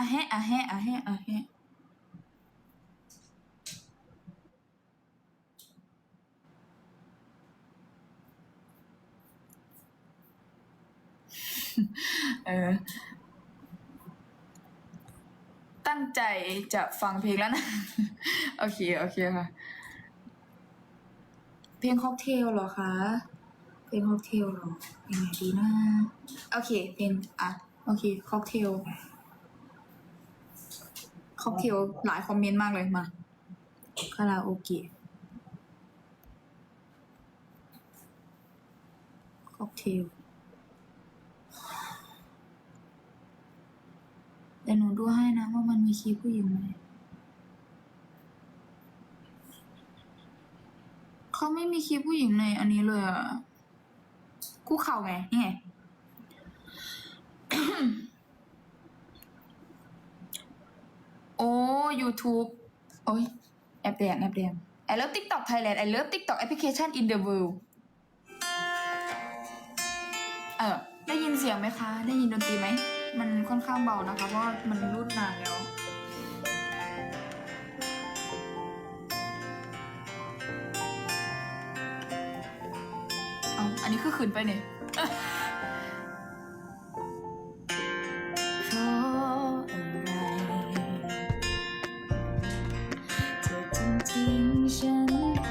อะแฮะอะแฮะอะแฮะอะแฮะเออ ตั้งใจจะฟังเพลงแล้วนะ โอเค โอเคค่ะ เพลงค็อกเทลเหรอคะ เพลงค็อกเทลเหรอเพลงไหนดีนะ โอเค เพลงอะ โอเค ค็อกเทล ค็อกเทลหลายคอมเมนต์มากเลยมาคาราโอเกะค็อกเทลเดี๋ยวหนูดูให้นะว่ามันมีคีย์ผู้หญิงไหมเขาไม่มีคีย์ผู้หญิงในอันนี้เลยอะคู่เข่าไงนี่ไง โอ้ YouTube โอ้ยแอปแดงแอปแดง I love TikTok Thailand I love TikTok application in the world เออได้ยินเสียงไหมคะ ได้ยินดนตรีไหม มันค่อนข้างเบานะคะ เพราะมันรุ่นนานแล้วเอาอันนี้คือขืนไปเนี่ย ทิ้งฉันไป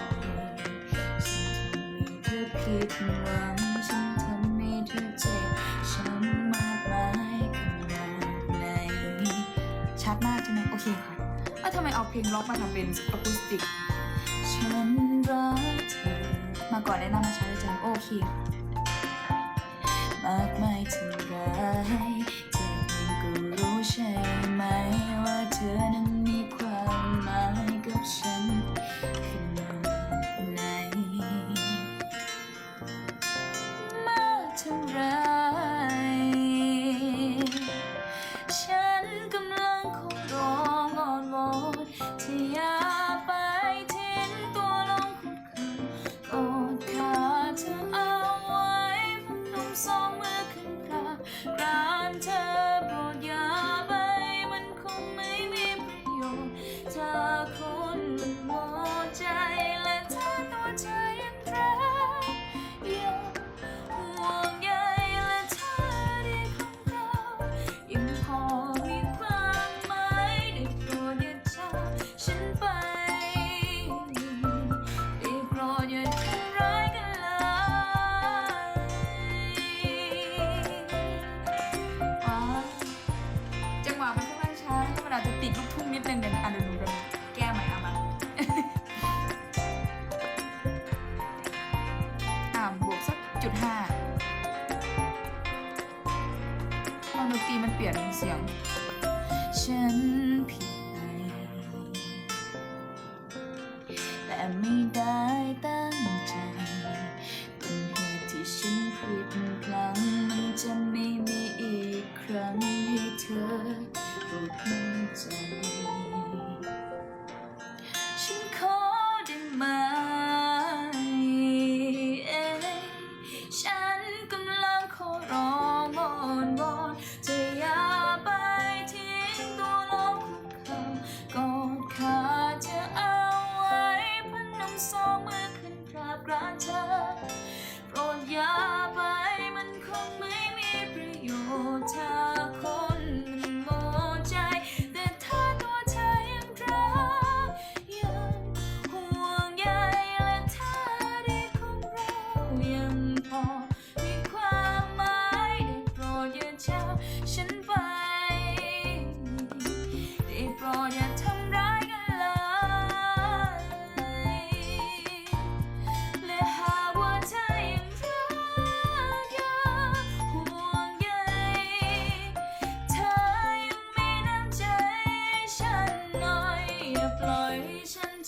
ฉันทำให้เธอผิดหวังฉันทำให้เธอเจ็บช้ำมากมายขนาดไหนชัดมากใช่ไหมโอเคค่ะเอ้าทำไมเอาเพลงล็อกมาทำเป็นอะคูสติก ฉันรักเธอมาก่อนแนะนำมาใช้ใจโอเคค่ะ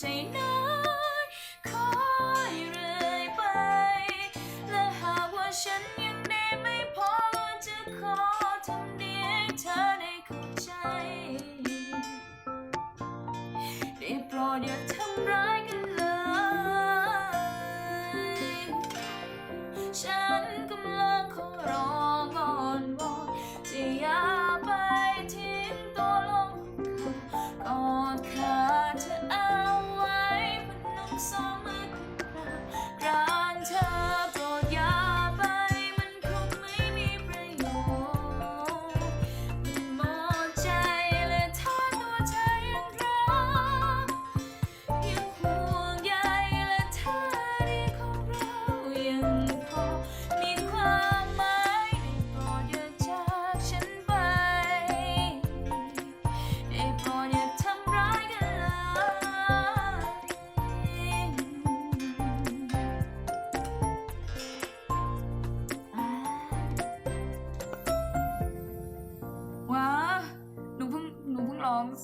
ให้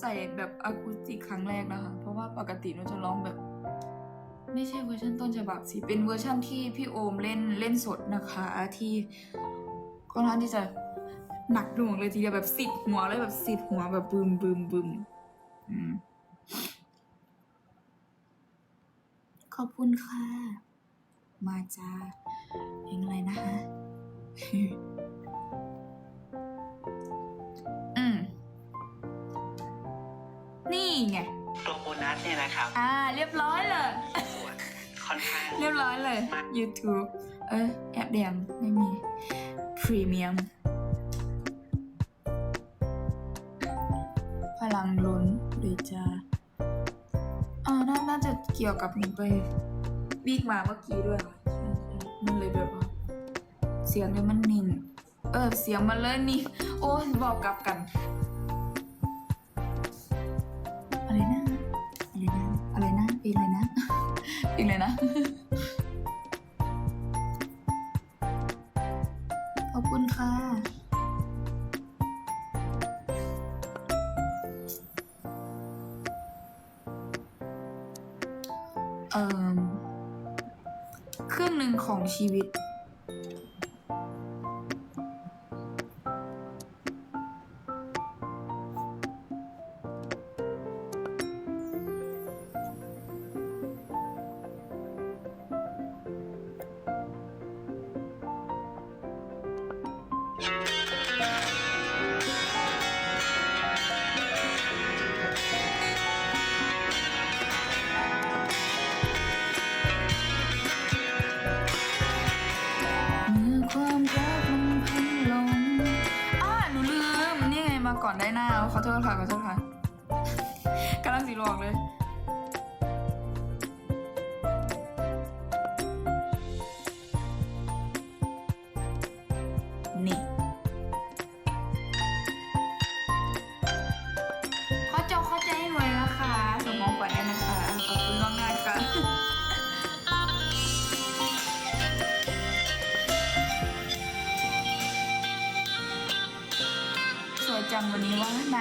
ใส่แบบอะคูสติกครั้งแรกนะคะ เพราะว่าปกติหนูจะร้องแบบ ไม่ใช่เวอร์ชันต้นฉบับสิ เป็นเวอร์ชันที่พี่โอมเล่นเล่นสดนะคะ ที่ค่อนข้างที่จะหนักหน่วงเลยทีเดียวแบบสิบหัวเลยแบบสิบหัวแบบบึมบึมบึมอืมขอบคุณค่ะ มาจ้าเพลงอะไรนะคะ นี่ไง ตัวโบนัสเนี่ยนะครับอ่า เรียบร้อยเลยค่อนข้างเรียบร้อยเลยมา YouTube เอ้ยแอปแดมไม่มี พรีเมียม พลังล้นเลยจ้าอ่าน่าน่าจะเกี่ยวกับหนูไปวิ่งมาเมื่อกี้ด้วยค่ะใช่ใช่มันเลยแบบว่าเสียงเนี่ยมันนิ่งเออ เสียงมันเลยนี่ โอ้ยบอกกลับกัน เอ่อครึ่งหนึ่งของชีวิต ษค่ะขอโทษค่ะกำลังสีหลอกเลย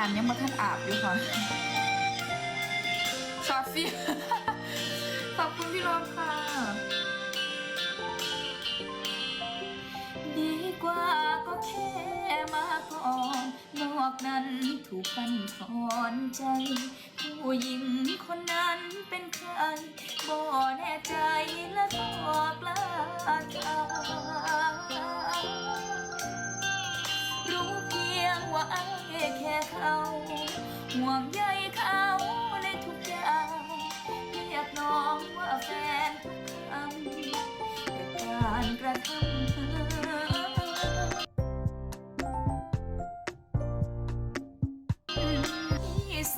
านยังมาท่านอาบอยู่ค่ะชอตฟิขอบคุณพี่รอบค่ะ ดีกว่าก็แค่มาก่อนนอกนั้นถูกบันทอนใจ ผู้หญิงคนนั้นเป็นใครบ่แน่ใจและก็กล้าถา อายแค่เขาห่วงใยเขาในทุกอย่างเรียกน้องว่าแฟนทุกคำแต่การกระทำเธอที่ส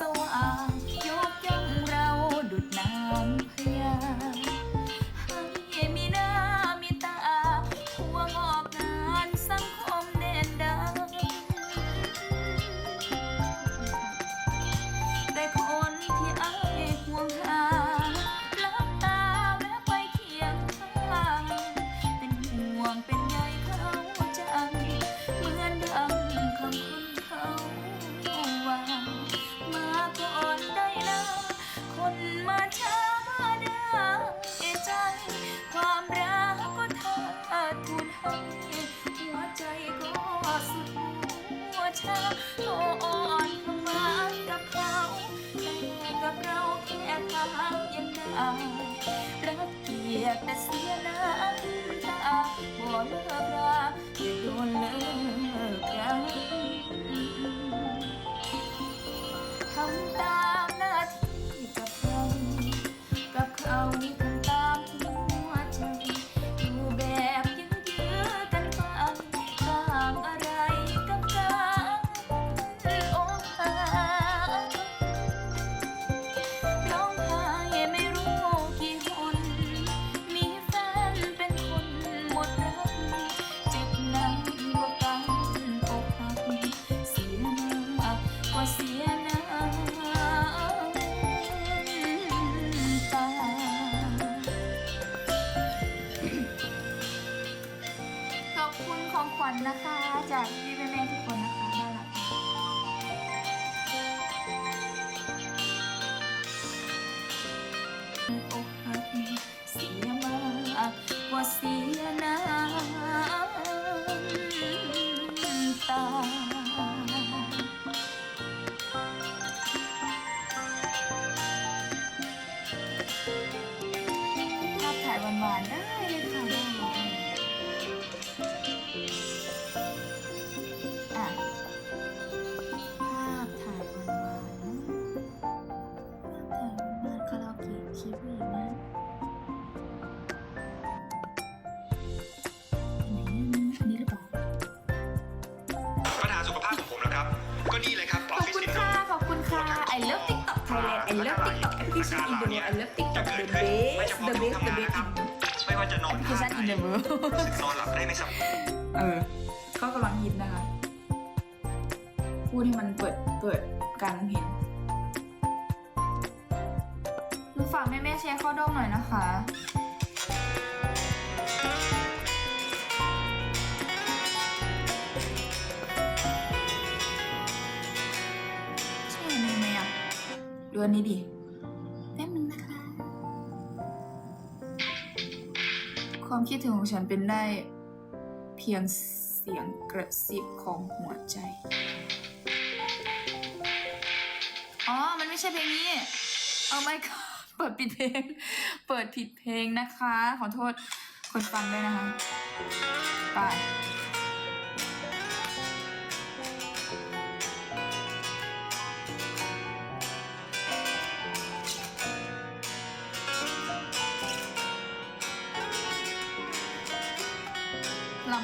I love TikTok application in the world I love TikTok the best the best the best ไม่ว่าจะนอน application in the world นอนหลับได้ไหมครับเออก็กำลังฮิตนะคะ พูดให้มันเปิดเปิดการเห็นฝากแม่แม่แชร์เข้าด้อมหน่อยนะคะ ด้วยนี้ดิแป๊บนึงนะคะ ความคิดถึงของฉันเป็นได้ เพียงเสียงกระซิบของหัวใจ อ๋อ มันไม่ใช่เพลงนี้ เอาไม่เปิดปิดเพลง เปิดผิดเพลงนะคะ ขอโทษคนฟังด้วยนะคะ ไป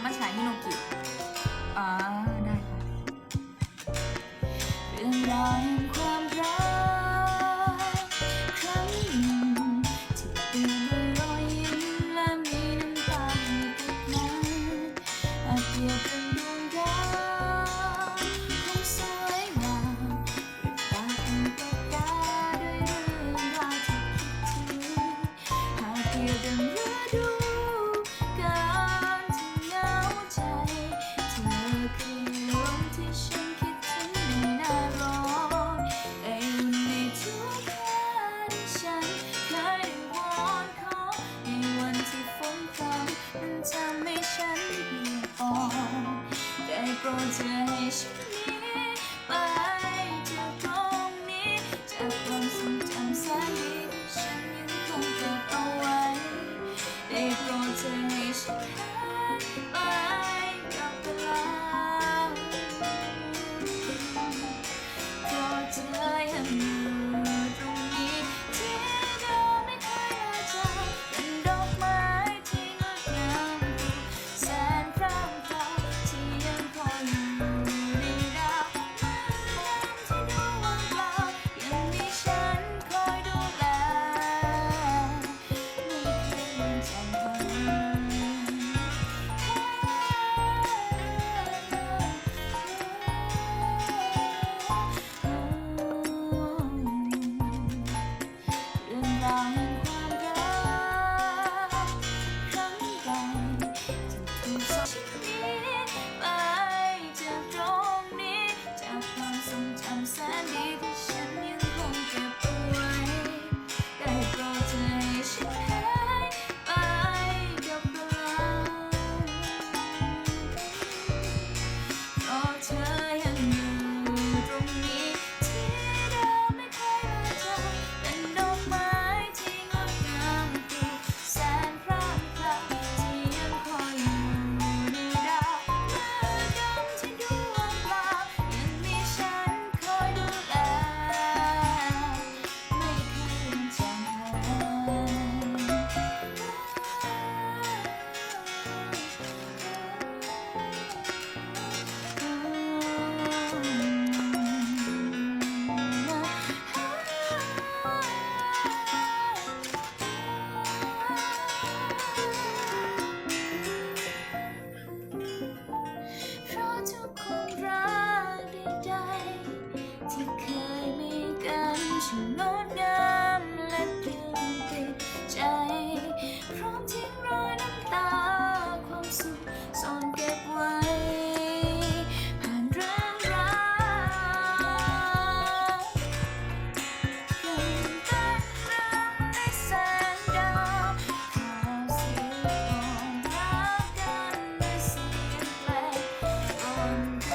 มัทฉะฮิโนกิ